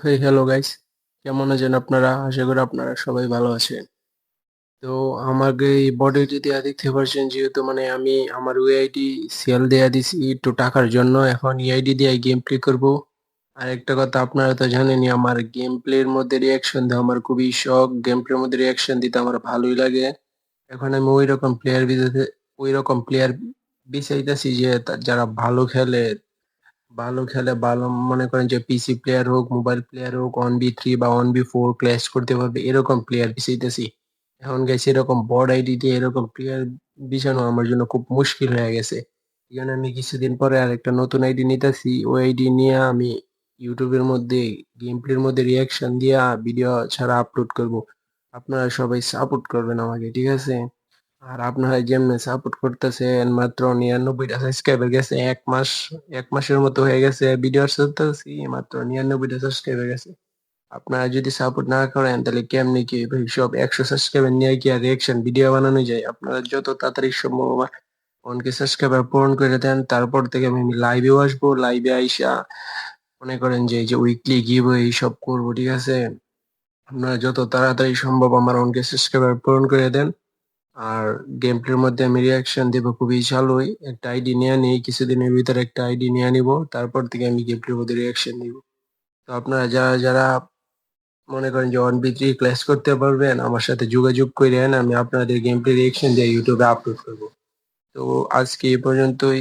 Hey hello guys কেমন আছেন আপনারা? আশা করি আপনারা সবাই ভালো আছেন। তো আমাকে এই বডিটি দেওয়া দেখতে পাচ্ছেন যেহেতু মানে আমি আমার ইউআইডি সেল দেয়া দিছি একটু টাকার জন্য। এখন ইআইডি দিয়ে গেম প্লে করব। আর একটা কথা, আপনারা তো জানেনই, আমার গেম প্লের মধ্যে রিয়াকশন দেওয়া আমার খুবই শখ। গেম প্লের মধ্যে রিয়াকশন দিতে আমার ভালোই লাগে। এখন আমি ওই রকম প্লেয়ার ওই রকম প্লেয়ার বিচাইতেছি যে যারা ভালো খেলে ভালো খেলে ভালো মনে করেন যে পিসি প্লেয়ার হোক মোবাইল প্লেয়ার হোক ওয়ান বি থ্রি বা ওয়ান বি ফোর ক্ল্যাশ করতে পারবে, এরকম প্লেয়ার বিছাইতেছি এখন গেছে এরকম বড় আইডি দিয়ে এরকম প্লেয়ার বিছানো আমার জন্য খুব মুশকিল হয়ে গেছে। এখানে আমি কিছুদিন পরে আর একটা নতুন আইডি নিতেছি, ওই আইডি নিয়ে আমি ইউটিউবের মধ্যে গেম প্লের মধ্যে রিয়াকশন দিয়ে ভিডিও ছাড়া আপলোড করব। আপনারা সবাই সাপোর্ট করবেন আমাকে, ঠিক আছে? আর আপনারা যেমনি সাপোর্ট করতেছেন মাত্র নিরানব্বইটা সাবস্ক্রাইবার গেছে, এক মাস, এক মাসের মতো হয়ে গেছে ভিডিও চলতেছি, মাত্র নিরানব্বইটা সাবস্ক্রাইবার গেছে। আপনারা যদি সাপোর্ট না করেন, তাহলে কেমনি কি ভাই সব একশো সাবস্ক্রাইবার নিয়ে কি আর রিয়াকশন ভিডিও বানানো যায়? আপনারা যত তাড়াতাড়ি সম্ভব আমার অনকে সাবস্ক্রাইবার পূরণ করে দেন, তারপর থেকে আমি লাইভেও আসব লাইভে আইসা মনে করেন যে যে উইকলি গিভ এইসব করব, ঠিক আছে? আপনারা যত তাড়াতাড়ি সম্ভব আমার অনকে সাবস্ক্রাইবার পূরণ করে দেন। আর গেম প্লের মধ্যে আমি রিয়াকশন দেবো খুবই ভালোই একটা আইডি নিয়ে নিই, কিছুদিনের ভিতরে একটা আইডি নিয়ে নিব, তারপর থেকে আমি গেম প্লের মধ্যে রিয়াকশন দিব। তো আপনারা যারা যারা মনে করেন যে ওয়ান বি থ্রি ক্লাস করতে পারবেন, আমার সাথে যোগাযোগ করেন, আমি আপনাদের গেম প্লে রিয়াকশন দিয়ে ইউটিউবে আপলোড করব। তো আজকে এই পর্যন্তই।